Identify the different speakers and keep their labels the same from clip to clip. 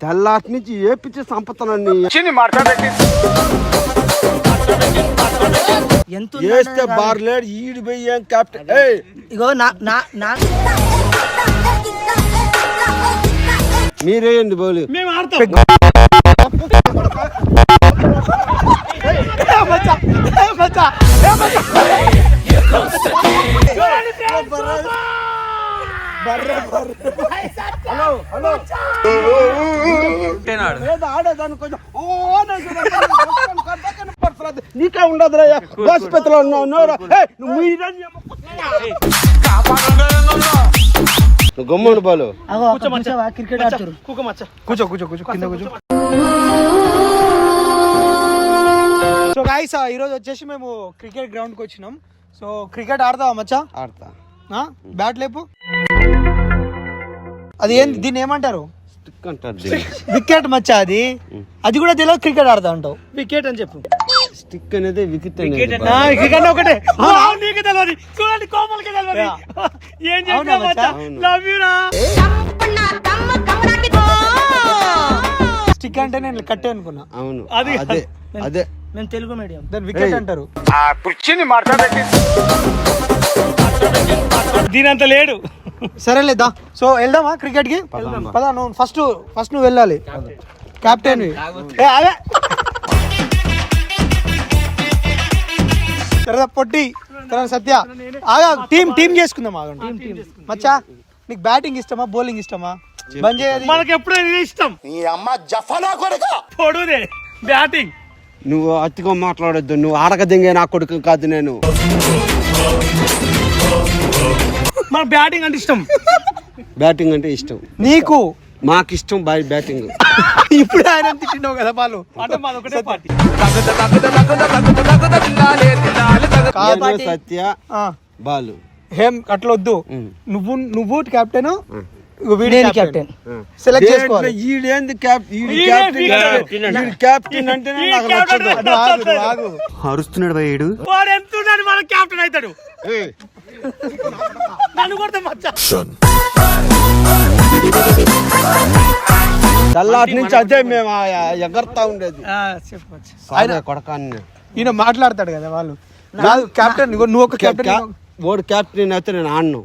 Speaker 1: తెల్లాటి నుంచి ఏపిచ్చి సంపతనని
Speaker 2: ఎంత
Speaker 1: వేస్తే బార్లేడు ఈడు పోయి ఏయ్!
Speaker 2: ఇగో నా నా నా.
Speaker 1: మీరేయండి బౌలు?
Speaker 3: మేము ఆడతాం.
Speaker 1: ఆడేదాన్ని. కొంచెం. నీకే ఉండదు నువ్వు గమ్ముడు బాలు.
Speaker 2: క్రికెట్ ఆడుతురు
Speaker 3: కూర్చో కూర్చో కూర్చో కింద కూర్చో. సో గాయస్ ఈరోజు వచ్చేసి మేము క్రికెట్ గ్రౌండ్కి వచ్చినాం. సో క్రికెట్ ఆడతావా మచ్చా?
Speaker 1: ఆడతా.
Speaker 3: బ్యాట్ లేపు? అది ఏంది? దీన్ని ఏమంటారు?
Speaker 1: స్టిక్ అంటారు దీన్ని.
Speaker 3: వికెట్ మచ్చా అది. అది కూడా తెలియదు క్రికెట్ ఆడతా ఉంటావు. వికెట్ అని చెప్పు.
Speaker 1: స్టిక్ అనేది వికెట్
Speaker 3: ఒకటే. నీకు తెలియదు చూడండి కోమలకి తెలియదు ఏం చెప్పినా మచ్చా?
Speaker 1: అవును.
Speaker 3: లవ్ యూ రా స్టిక్ అంటే నేను కట్టే అనుకున్నా.
Speaker 1: అవును.
Speaker 3: అది
Speaker 1: అదే అదే.
Speaker 2: మేము తెలుగు మీడియం.
Speaker 3: దాని వికెట్. అంటారు. దీనంత లేడు. సరేలేదా సో వెళ్దామా క్రికెట్కి? పదా నువ్వు ఫస్ట్ ఫస్ట్ నువ్వు వెళ్ళాలి. కెప్టెన్ అదే. తర్వాత పొట్టి. తర్వాత సత్య. ఆగా టీం టీం చేసుకుందాం ఆగండి. మచ్చా నీకు బ్యాటింగ్ ఇష్టమా బౌలింగ్ ఇష్టమా? బంద్ చేయదు మనకి ఎప్పుడు ఇష్టం.
Speaker 4: నీ అమ్మ జఫనా కొడుక!
Speaker 3: పొడుదే బ్యాటింగ్
Speaker 1: నువ్వు అతిగా మాట్లాడొద్దు. నువ్వు ఆడక దింగే నా కొడుకు కాదు నేను.
Speaker 3: మన బ్యాటింగ్ అంటే ఇష్టం.
Speaker 1: బ్యాటింగ్ అంటే ఇష్టం.
Speaker 3: నీకు?
Speaker 1: మాకు ఇష్టం బాయ్ బ్యాటింగ్.
Speaker 3: ఇప్పుడు ఆయన తిట్టినావు కదా బాలు. అంటే మాది ఒకటే పార్టీ.
Speaker 1: నేను సత్య బాలు.
Speaker 3: ఏం అట్లా వద్దు. నువ్వు నువ్వు కెప్టెన్
Speaker 2: నేను కెప్టెన్
Speaker 3: సెలెక్ట్ చేసుకోవాలి.
Speaker 1: ఈడేంది క్యాప్ ఈడు
Speaker 3: ఈడే
Speaker 1: క్యాప్టెన్
Speaker 3: captain.
Speaker 1: ఈడు క్యాప్టెన్ అంటేనే నాకు నచ్చదు.
Speaker 4: అరుస్తున్నాడు భయ్యుడు
Speaker 3: వాడు ఎంత మన కెప్టెన్ అవుతాడు.
Speaker 1: ఏయ్,
Speaker 3: నన్ను కొడితే మచ్చా.
Speaker 1: తెల్లాటి నుంచి అదే మేము ఎగరతా ఉండేది. సాగే కొడకాన్ని.
Speaker 3: ఈయన మాట్లాడతాడు కదా వాళ్ళు. కాదు కెప్టెన్ నువ్వు ఒక కెప్టెన్
Speaker 1: ఓడి క్యాప్టెన్ అయితే నేను ఆడను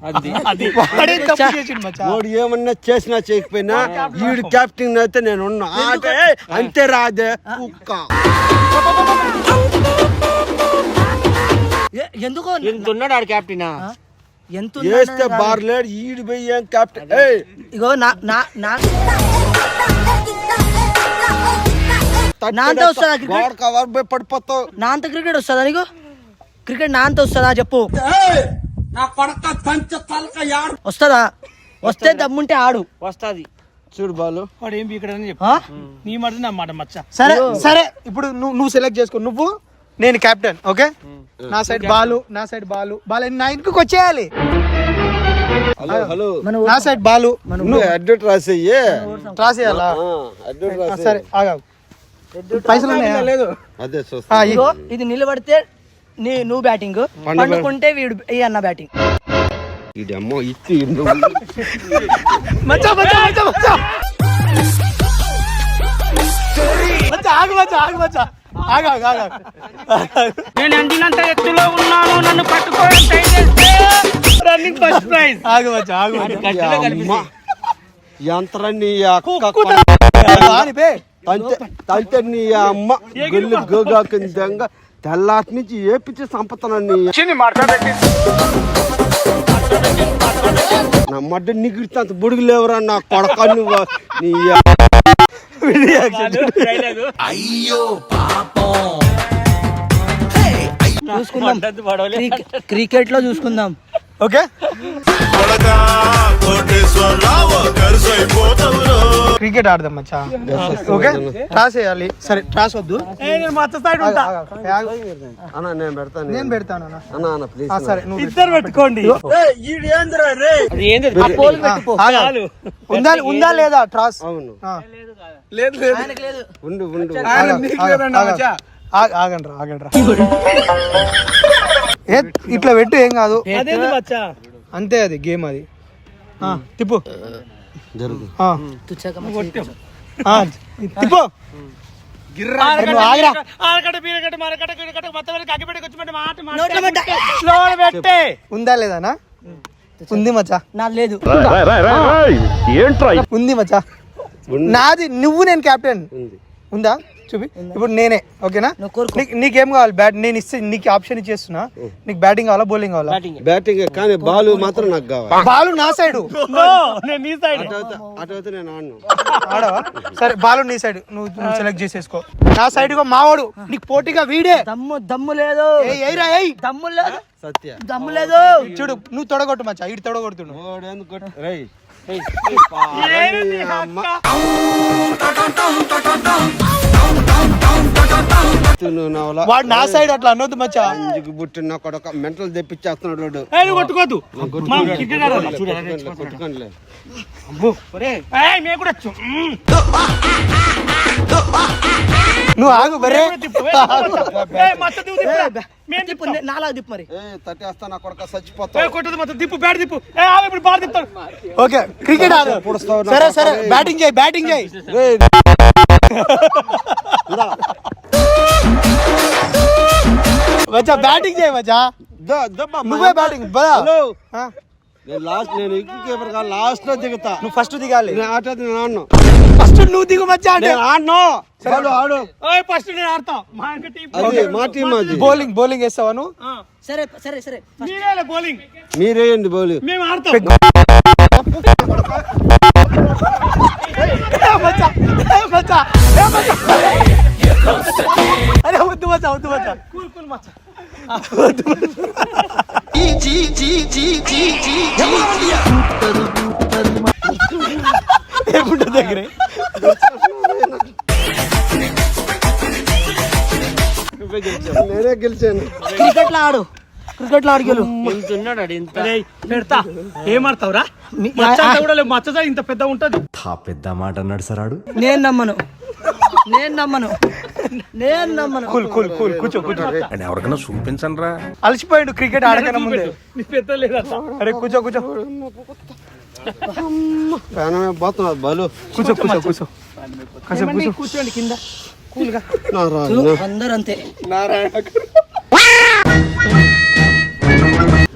Speaker 1: ఓడు ఏమన్నా చేసినా చేయకపోయినా ఈడు క్యాప్టెన్ అయితే నేను ఉన్నా. ఏయ్, అంతే రాదే కుక్క.
Speaker 2: ఎందుకో
Speaker 5: ఉన్నాడు ఆడు క్యాప్టెన్
Speaker 2: ఆ? ఎంత
Speaker 1: వేస్తే బార్లేడు ఈడు పోయి ఏం క్యాప్టెన్ ఏయ్!
Speaker 2: ఇగో నా నా నా నా అంత వస్తుందా క్రికెట్
Speaker 1: కవర్ పోయి పడిపోతావు.
Speaker 2: నా అంత క్రికెట్ వస్తుందా నీకు? క్రికెట్ నా అంత వస్తుందా చెప్పు. వస్తుందా? వస్తే దమ్ముంటే ఆడు.
Speaker 5: వస్తాది.
Speaker 1: చూడు బాలు.
Speaker 3: వాడు ఏం
Speaker 2: ఆ?
Speaker 3: నీ మాట నా మాట మచ్చా. సరే సరే. ఇప్పుడు నువ్వు నువ్వు సెలెక్ట్ చేసుకో. నువ్వు నేను కెప్టెన్ ఓకే నా సైడ్ బాలు నా సైడ్ బాలు బాలు నా ఇంటికి వచ్చేయాలి.
Speaker 1: హలో హలో
Speaker 2: మన
Speaker 3: నా సైడ్ బాలు
Speaker 1: నువ్వు అడ్వర్ట్ రాసేయ్యి.
Speaker 3: రాసేయాలా?
Speaker 1: అడ్వర్ట్
Speaker 3: ఆ,
Speaker 1: రాసే
Speaker 3: సరే ఆగా పైసలు ఉన్నాయా? లేదు.
Speaker 1: అదే చూస్తా.
Speaker 2: ఇగో ఇది నిలబడితే నీ నువ్వు బ్యాటింగ్ పండుకుంటే వీడు ఈ అన్న బ్యాటింగ్
Speaker 1: ఇది అమ్మ ఇచ్చి
Speaker 3: మచ్చా మచ్చా మచ్చా మచ్చా. మచ్చా ఆగు మచ్చా ఆగు మచ్చా. ఆగు ఆగు ఆగు
Speaker 5: నేను అందినంత ఎత్తులో ఉన్నాను నన్ను పట్టుకోవడం ట్రై చేస్తే
Speaker 3: రన్నింగ్ ఫస్ట్ ప్రైజ్ ఆగు మచ్చా ఆగు. మచ్చా
Speaker 1: అమ్మ యంత్రాన్ని తంతే తంతే నీ అమ్మ గొల్లు గోగాకిందంగా తెల్లాటి నుంచి ఏపిచ్చి సంపతనని నా మడ్డ నిగిరితే బుడుగు లేవురా నా కొడక నువ్వు. నీ
Speaker 2: చూసుకుందాం. క్రికెట్లో చూసుకుందాం.
Speaker 3: ఓకే? క్రికెట్ ఆడదాం మచ్చా? ఓకే టాస్ వేయాలి సరే టాస్ వద్దు. నేను మచ్చ సైడ్ ఉంటా.
Speaker 1: అన్న నేను పెడతాను
Speaker 3: నేను. పెడతాను అన్న.
Speaker 1: అన్న అన్న ప్లీజ్
Speaker 3: సరే నువ్వు ఇద్దరు పెట్టుకోండి. ఉందా ఉందా లేదా? ట్రాస్
Speaker 1: అవును.
Speaker 2: ఆయనకి లేదు.
Speaker 1: ఉండు ఉండు.
Speaker 3: ఆగ- ఆగండి రా ఆగండి రా ఏ ఇట్లా పెట్టు ఏం కాదు. అంతే అది గేమ్ అది. ఆ, తిప్పు. ఉందా లేదానా ఉంది మచ్చా?
Speaker 2: నాది లేదు.
Speaker 3: ఉంది మచ్చా? నాది నువ్వు నేను కెప్టెన్. ఉందా? చూపి. ఇప్పుడు నేనే ఓకేనా. నీకు- కావాలి? బ్యాట్ నేను ఇస్తే నీకు ఆప్షన్ ఇచ్చేస్తున్నా. నీకు బ్యాటింగ్ కావాలా? బౌలింగ్ కావాలా?
Speaker 1: బ్యాటింగ్ కానీ బాల్ మాత్రం నాకు కావాలి.
Speaker 3: బాలు నా సైడ్
Speaker 5: నేను నీ సైడ్
Speaker 1: అటు అయితే- అటు అయితే నేను ఆడను.
Speaker 3: ఆడవా? సరే బాలు నీ సైడ్ నువ్వు నువ్వు సెలెక్ట్ చేసేసుకో. నా సైడ్గా మావాడు నీకు పోటీగా వీడే.
Speaker 2: దమ్ము దమ్ము లేదు.
Speaker 3: ఏయ్, ఏయ్రా, ఏయ్.
Speaker 2: దమ్ము లేదు.
Speaker 1: సత్య.
Speaker 2: దమ్ము లేదు.
Speaker 3: చూడు నువ్వు తొడగొట్టు మచ్చా ఇటు తొడగొడుతుండు. వాడు నా సైడ్ అట్లా అనొద్దు మచ్చా.
Speaker 1: అంజుకు పుట్టిన కొడక మెంటల్ తెప్పించేస్తున్నాడు వాడు
Speaker 5: నువ్వు
Speaker 3: ఆగు బరే ఓకే క్రికెట్ ఆడు. సరే. బ్యాటింగ్ చేయి బ్యాటింగ్ చేయి. మచ్చా బ్యాటింగ్ చేయి మచ్చా.
Speaker 1: దా, దబ్బా, మా
Speaker 3: నువ్వే. Batting
Speaker 1: hello. నేను లాస్ట్ నేను కీపర్గా లాస్ట్లో దిగుతా.
Speaker 3: నువ్వు ఫస్ట్ దిగాలి.
Speaker 1: నేను ఆట నేను ఆడను.
Speaker 3: ఫస్ట్ నువ్వు దిగు మచ్చా అంటే.
Speaker 1: నేను ఆడను. బాలు ఆడు
Speaker 5: ఓయ్ ఫస్ట్ నేను ఆడతాం. మా ఇంక టీం
Speaker 1: అది మా టీం అది.
Speaker 3: బౌలింగ్ బౌలింగ్ వేస్తావా నువ్వు?
Speaker 2: సరే సరే సరే.
Speaker 5: మీరే బౌలింగ్
Speaker 1: మీరేయండి బౌలి
Speaker 5: మేము ఆడతాం.
Speaker 3: మచ్చా వద్దు మచ్చా.
Speaker 5: కూల్ కూల్ మచ్చ.
Speaker 3: దగ్గరే?
Speaker 1: నేనే గెలిచాను.
Speaker 2: ఆడు.
Speaker 5: క్రికెట్లో పెడతా. ఏం ఆడతావురా
Speaker 2: మీ-
Speaker 5: మచ్చ అంతా కూడా లేవు మచ్చ ఇంత పెద్ద ఉంటది.
Speaker 4: పెద్ద మాట అన్నాడు సరాడు
Speaker 2: నేను నమ్మను. నేను నమ్మను. నేను నమ్మను.
Speaker 3: Cool cool cool. కూర్చో
Speaker 4: ఎవరికైనా చూపించండి రా
Speaker 3: అలసిపోయాడు క్రికెట్ ఆడకన్నా ముందే. అరే కూర్చో కూర్చో.
Speaker 1: బాలు.
Speaker 3: కూర్చో కూర్చో కూర్చో కాసేపు కూర్చో.
Speaker 2: కూర్చోండి కింద. అందరు అంతే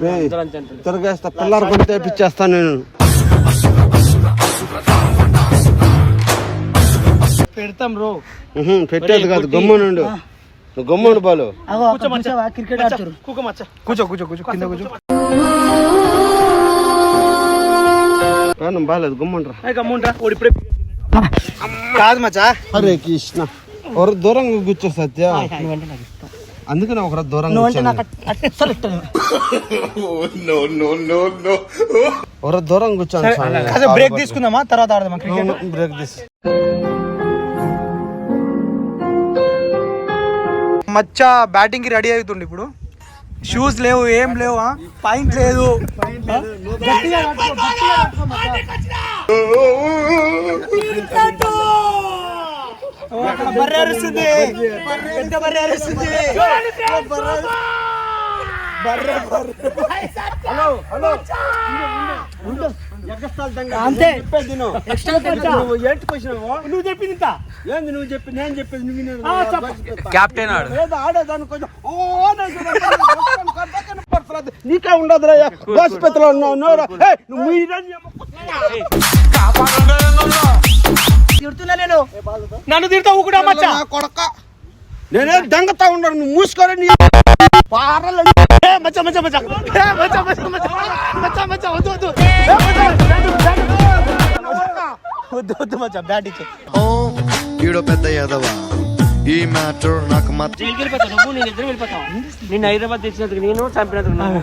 Speaker 1: రేయ్, తిరగేస్తా పిల్లలు కొని తెప్పించేస్తాను నేను.
Speaker 5: పెడతాం రో.
Speaker 1: పెట్టేది కాదు గమ్మునుండు నువ్వు గమ్మును బాలు.
Speaker 2: క్రికెట్ ఆడుతారు
Speaker 3: కూర్చో కూర్చో కూర్చో కింద కూర్చో
Speaker 1: ప్రాణం బాగాలేదు గమ్ముండ్రా
Speaker 5: గమ్ముంటా ఓడి ఇప్పుడే
Speaker 3: కాదు మచ్చా.
Speaker 1: హరే కృష్ణ. ఒక దూరంగా కూర్చో సత్య. అందుకని ఒక దూరంగా
Speaker 2: నువ్వు అంటే
Speaker 1: కూర్చోను.
Speaker 2: నాకు అట్- అస్సలు ఇష్టం లేదు.
Speaker 1: ఒక దూరంగా కూర్చోను
Speaker 3: కాసేపు బ్రేక్ తీసుకుందామా? తర్వాత ఆడదామా క్రికెట్?
Speaker 1: బ్రేక్ తీసి.
Speaker 3: మచ్చా బ్యాటింగ్కి రెడీ అవుతుండు ఇప్పుడు. షూస్ లేవు ఏం లేవు పాయింట్ లేదు. బర్రె బర్రె అరుస్తుంది.
Speaker 2: అంతే.
Speaker 1: నువ్వు
Speaker 5: చెప్పింది ఇంత.
Speaker 1: ఏంది నువ్వు చెప్పి నేను చెప్పేది నువ్వు.
Speaker 2: కెప్టెన్ ఆడు.
Speaker 1: ఏదో ఆడేదాన్ని కొంచెం ఓ. నీకే ఉండదు రా హాస్పిటల్ ఉన్నావు నోరా. ఏయ్, నువ్వు మీరని
Speaker 2: తిడుతున్నా నేను.
Speaker 5: నన్ను తిడతా ఊకుడా మచ్చ?
Speaker 1: నా కొడక. నేనేం దంగతా ఉండను నువ్వు మూసుకొని నీ పారలు.
Speaker 3: ఏ, మచ్చా మచ్చా మచ్చా. మచ్చా మచ్చా మచ్చా. వద్దు వద్దు మచ్చా బ్యాట్ ఇచ్చే
Speaker 6: ఈడో పెద్ద యాదవ? ఈ మ్యాటర్ నాకు మాత్రం
Speaker 5: జైలుకి వెళ్ళిపోతావు నువ్వు నేను ఇద్దరు వెళ్ళిపోతాం. నేను హైదరాబాద్ తెచ్చినందుకు నేను చంపినందుకు నువ్వు.